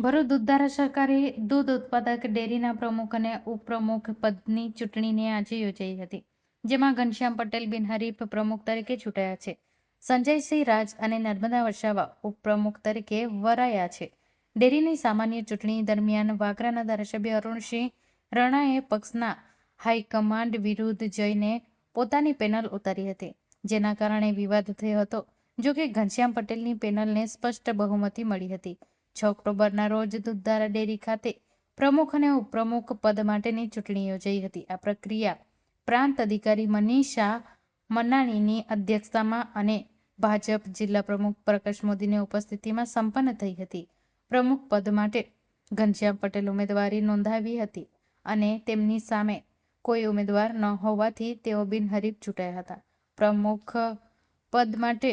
ભરૂચ દૂધધારા સરકારે દૂધ ઉત્પાદક ડેરીના પ્રમુખ અને ઉપપ્રમુખ પદની ચૂંટણીને આજે યોજાઈ હતી, જેમાં ઘનશ્યામ પટેલ બિનહરીફ પ્રમુખ તરીકે ચૂંટાયા છે. સંજયસિંહ રાજ અને નર્મદા વસાવા ઉપપ્રમુખ તરીકે વરાયા છે. ડેરીની સામાન્ય ચૂંટણી દરમિયાન વાગરાના ધારાસભ્ય અરુણસિંહ રણાએ પક્ષના હાઈકમાન્ડ વિરુદ્ધ જઈને પોતાની પેનલ ઉતારી હતી, જેના કારણે વિવાદ થયો હતો, જોકે ઘનશ્યામ પટેલની પેનલને સ્પષ્ટ બહુમતી મળી હતી. છ ઓક્ટોબરના રોજ દૂધધારા ડેરી ખાતે પ્રમુખ અને ઉપપ્રમુખ પદ માટેની ચૂંટણી યોજાઈ હતી. આ પ્રક્રિયા પ્રાંત અધિકારી મનીષા મનાણીની અધ્યક્ષતામાં અને ભાજપ જિલ્લા પ્રમુખ પ્રકાશ મોદીની ઉપસ્થિતિમાં સંપન્ન થઈ હતી. પ્રમુખ પદ માટે ઘનશ્યામ પટેલ ઉમેદવારી નોંધાવી હતી અને તેમની સામે કોઈ ઉમેદવાર ન હોવાથી તેઓ બિનહરીફ ચૂંટાયા હતા. પ્રમુખ પદ માટે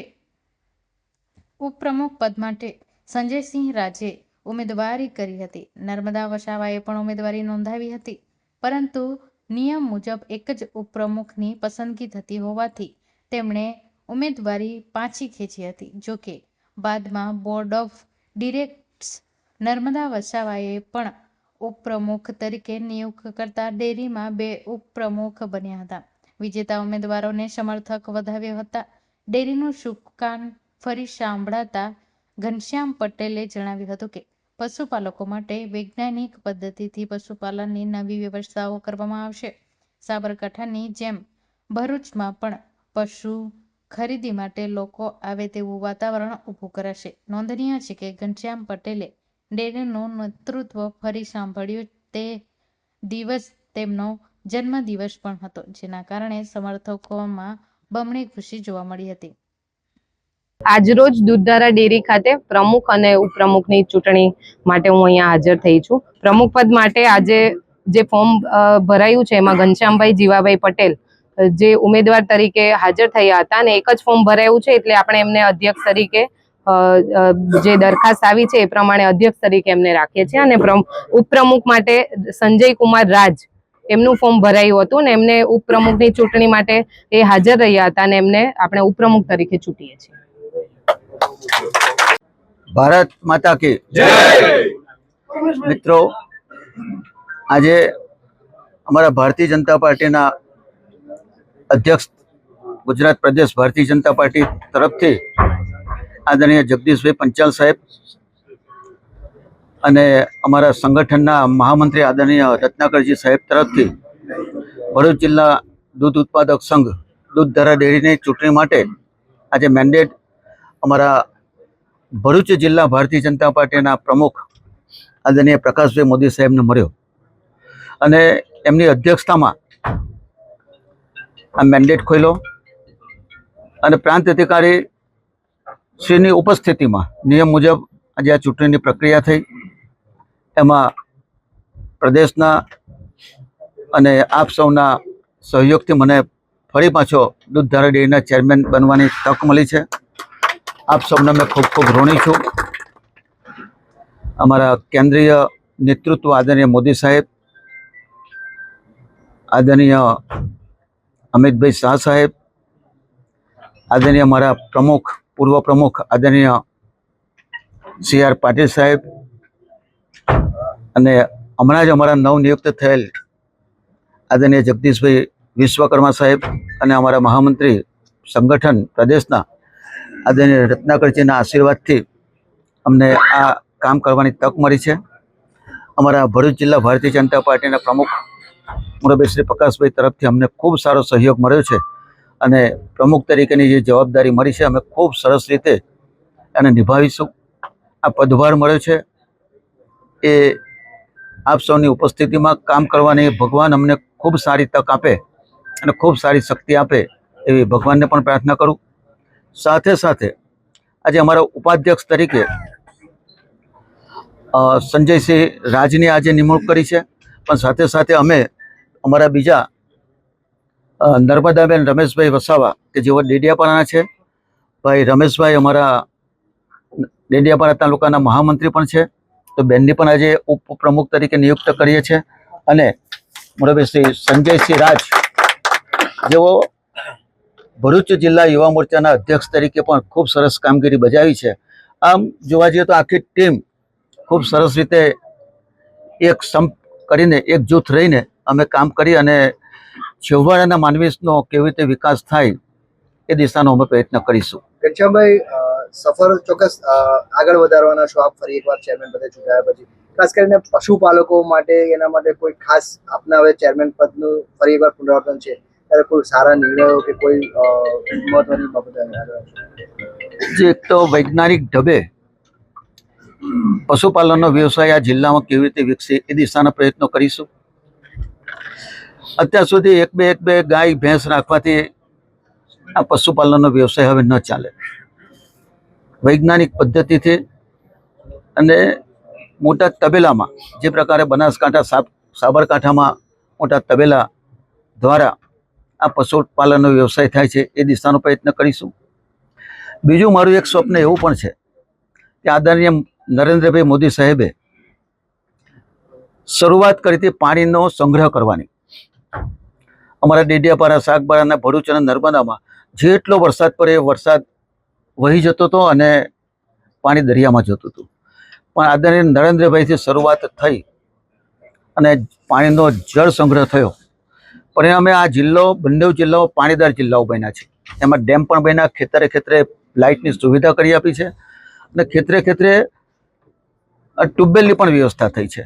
ઉપપ્રમુખ પદ માટે સંજયસિંહ રાજે ઉમેદવારી કરી હતી. નર્મદા વસાવાએ પણ ઉમેદવારી નોંધાવી હતી. પરંતુ નિયમ મુજબ એક જ ઉપપ્રમુખની પસંદગી થતી હોવાથી તેમણે ઉમેદવારી પાછી ખેંચી હતી. જોકે બાદમાં બોર્ડ ઓફ ડિરેક્ટર્સ નર્મદા વસાવાએ પણ ઉપપ્રમુખ તરીકે નિયુક્ત કરતા ડેરીમાં બે ઉપપ્રમુખ બન્યા હતા. વિજેતા ઉમેદવારોને સમર્થક વધાવ્યા હતા. ડેરીનું શુભકાન ફરી સાંભળાતા ઘનશ્યામ પટેલે જણાવ્યું હતું કે, પશુપાલકો માટે વૈજ્ઞાનિક પદ્ધતિથી પશુપાલનની નવી વ્યવસ્થાઓ કરવામાં આવશે. સાબરકાંઠાની જેમ ભરૂચમાં પણ પશુ ખરીદી માટે લોકો આવે તેવું વાતાવરણ ઊભું કરાશે. નોંધનીય છે કે, ઘનશ્યામ પટેલે ડેરીનું નેતૃત્વ ફરી સાંભળ્યું તે દિવસ તેમનો જન્મદિવસ પણ હતો, જેના કારણે સમર્થકોમાં બમણી ખુશી જોવા મળી હતી. આજરોજ દૂધધારા ડેરી ખાતે પ્રમુખ અને ઉપપ્રમુખની ચૂંટણી માટે હું અહીંયા હાજર થઈ છું. પ્રમુખ પદ માટે આજે જે ફોર્મ ભરાયું છે એમાં ઘનશ્યામભાઈ જીવાભાઈ પટેલ જે ઉમેદવાર તરીકે હાજર થયા હતા અને એક જ ફોર્મ ભરાયું છે એટલે આપણે એમને અધ્યક્ષ તરીકે જે દરખાસ્ત આવી છે એ પ્રમાણે અધ્યક્ષ તરીકે એમને રાખીએ છીએ અને પ્રમ- ઉપપ્રમુખ માટે સંજય કુમાર રાજ એમનું ફોર્મ ભરાયું હતું ને એમને ઉપપ્રમુખની ચૂંટણી માટે એ હાજર રહ્યા હતા અને એમને આપણે ઉપપ્રમુખ તરીકે ચૂંટીએ છીએ. ભારત માતા કી મિત્રો, આજે અમારા ભારતીય જનતા પાર્ટીના અધ્યક્ષ ગુજરાત પ્રદેશ ભારતીય જનતા પાર્ટી તરફથી આદરણીય જગદીશભાઈ પંચાલ સાહેબ અને અમારા સંગઠનના મહામંત્રી આદરણીય રત્નાકરજી સાહેબ તરફથી ભરૂચ જિલ્લા દૂધ ઉત્પાદક સંઘ દૂધ ધરા ડેરીની ચૂંટણી માટે આજે મેન્ડેટ અમારા ભરૂચ જિલ્લા ભારતીય જનતા પાર્ટીના પ્રમુખ આદરણીય પ્રકાશભાઈ મોદી સાહેબને મળ્યો. અને એમની અધ્યક્ષતામાં આ મેન્ડેટ ખોલ્યો અને પ્રાંત અધિકારી શ્રીની ઉપસ્થિતિમાં નિયમ મુજબ આજે આ ચૂંટણીની પ્રક્રિયા થઈ. એમાં પ્રદેશના અને આપ સૌના સહયોગથી મને ફરી પાછો દૂધધારા ડેરીના ચેરમેન બનવાની તક મળી છે. આપ સૌને મેં ખૂબ ખૂબ ઋણી છું. અમારા કેન્દ્રીય નેતૃત્વ આદરણીય મોદી સાહેબ, આદરણીય અમિતભાઈ શાહ સાહેબ, આદરણીય મારા પ્રમુખ, પૂર્વ પ્રમુખ આદરણીય સી આર પાટીલ સાહેબ અને હમણાં જ અમારા નવનિયુક્ત થયેલ આદરણીય જગદીશભાઈ વિશ્વકર્મા સાહેબ અને અમારા મહામંત્રી સંગઠન પ્રદેશના આદરણીય રત્નાકરજીના આશીર્વાદથી અમને આ કામ કરવાની તક મળી છે. અમારા ભરૂચ જિલ્લા ભારતીય જનતા પાર્ટીના પ્રમુખ મુરબી શ્રી પ્રકાશભાઈ તરફથી અમને ખૂબ સારો સહયોગ મળ્યો છે અને પ્રમુખ તરીકેની જે જવાબદારી મળી છે, અમે ખૂબ સરસ રીતે એને નિભાવીશું. આ પદભાર મળ્યો છે. એ આપ સૌની ઉપસ્થિતિમાં કામ કરવાની ભગવાન અમને ખૂબ સારી તક આપે અને ખૂબ સારી શક્તિ આપે એવી ભગવાનને પણ પ્રાર્થના કરું. સાથે સાથે આજે અમારા ઉપાધ્યક્ષ તરીકે સંજયસિંહ રાજની આજે નિમણૂક કરી છે. પણ સાથે સાથે અમે અમારા બીજા નર્મદાબેન રમેશભાઈ વસાવા, કે જેઓ ડેડિયાપાડાના છે. ભાઈ રમેશભાઈ અમારા ડેડિયાપાડા તાલુકાના મહામંત્રી પણ છે. તો બેનની પણ આજે ઉપપ્રમુખ તરીકે નિયુક્ત કરીએ છીએ. અને મુરબ્બી શ્રી સંજયસિંહ રાજ જેઓ ભરૂચ જિલ્લા યુવા મોરચાના અધ્યક્ષ તરીકે પણ ખૂબ સરસ કામગીરી બજાવી છે. આમ જોવા જઈએ તો આખી ટીમ ખૂબ સરસ રીતે એક સંપ કરીને એક જૂથ રહીને અમે કામ કરી અને છેવાડાના માનવીનો કેવી રીતે વિકાસ થાય એ દિશાનો અમે પ્રયત્ન કરીશું. અ, સફર ચોક્કસ આગળ વધારવાના છો. આપ ફરી એકવાર ચેરમેન પદે ચૂંટાયા પછી. ખાસ કરીને પશુપાલકો માટે એના માટે કોઈ ખાસ આપના હવે ચેરમેન પદનું ફરી એકવાર પુનરાવર્તન છે. સારા નિર્ણયો કોઈ એક તો વૈજ્ઞાનિક ઢબે પશુપાલનનો વ્યવસાય આ જિલ્લામાં કેવી રીતે વિકસે એ દિશાના પ્રયત્નો કરીશું. અત્યાર સુધી એક બે એક બે ગાય, ભેંસ રાખવાથી આ પશુપાલનનો વ્યવસાય હવે ન ચાલે. વૈજ્ઞાનિક પદ્ધતિથી અને મોટા તબેલામાં જે પ્રકારે બનાસકાંઠા, સાબ- સાબરકાંઠામાં મોટા તબેલા દ્વારા આ પશુપાલનનો વ્યવસાય થાય છે એ દિશાનો પ્રયત્ન કરીશું. બીજું મારું એક સ્વપ્ન એવું પણ છે કે આદરણીય નરેન્દ્રભાઈ મોદી સાહેબે શરૂઆત કરી હતી પાણીનો સંગ્રહ કરવાની. અમારા ડેડિયાપાડા શાકબારાના ભરૂચ અને નર્મદામાં જેટલો વરસાદ પડે એ વરસાદ વહી જતો હતો અને પાણી દરિયામાં જતું હતું. પણ આદરણીય નરેન્દ્રભાઈથી શરૂઆત થઈ અને પાણીનો જળ સંગ્રહ થયો. પરિણામે આ જિલ્લો બંને જિલ્લાઓ પાણીદાર જિલ્લાઓ બન્યા છે એમાં ડેમ પણ બન્યા, ખેતરે ખેતરે લાઇટની સુવિધા કરી આપી છે અને ખેતરે ખેતરે ટ્યુબવેલની પણ વ્યવસ્થા થઈ છે.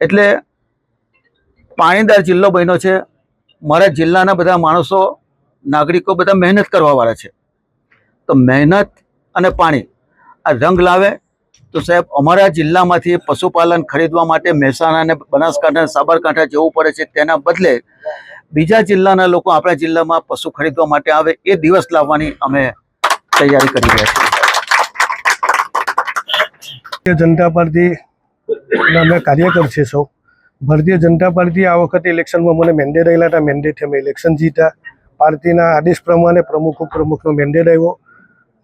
એટલે પાણીદાર જિલ્લો બન્યો છે. મારા જિલ્લાના બધા માણસો, નાગરિકો બધા મહેનત કરવાવાળા છે. તો મહેનત અને પાણી આ રંગ લાવે તો સાહેબ, અમારા જિલ્લામાંથી પશુપાલન ખરીદવા માટે મહેસાણા અને બનાસકાંઠા સાબરકાંઠા જવું પડે છે. તેના બદલે બીજા જિલ્લાના લોકો આપણા જિલ્લામાં પશુ ખરીદવા માટે આવે એ દિવસ લાવવાની અમે તૈયારી કરી રહ્યા છીએ. જનતા પાર્ટી અમે કાર્યકર છે સૌ. ભારતીય જનતા પાર્ટી આ વખતે ઇલેક્શનમાં મને મેન્ડેટ આવેલા હતા. મેન્ડેટ અમે ઇલેક્શન જીતા પાર્ટીના આદેશ પ્રમાણે પ્રમુખ, ઉપપ્રમુખનો મેન્ડેટ આવ્યો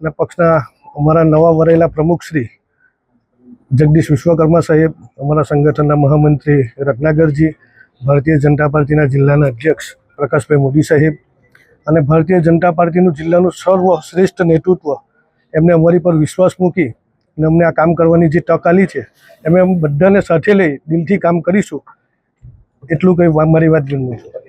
અને પક્ષના અમારા નવા વરેલા પ્રમુખ શ્રી જગદીશ વિશ્વકર્મા સાહેબ, અમારા સંગઠનના મહામંત્રી રત્નાગરજી ભારતીય જનતા પાર્ટીના જિલ્લાના અધ્યક્ષ પ્રકાશભાઈ મોદી સાહેબ અને ભારતીય જનતા પાર્ટીનું જિલ્લાનું સર્વશ્રેષ્ઠ નેતૃત્વ એમને અમારી પર વિશ્વાસ મૂકી અને અમને આ કામ કરવાની જે તક આલી છે, એમ બધાને સાથે લઈ દિલથી કામ કરીશું. એટલું કંઈ મારી વાત જન્મ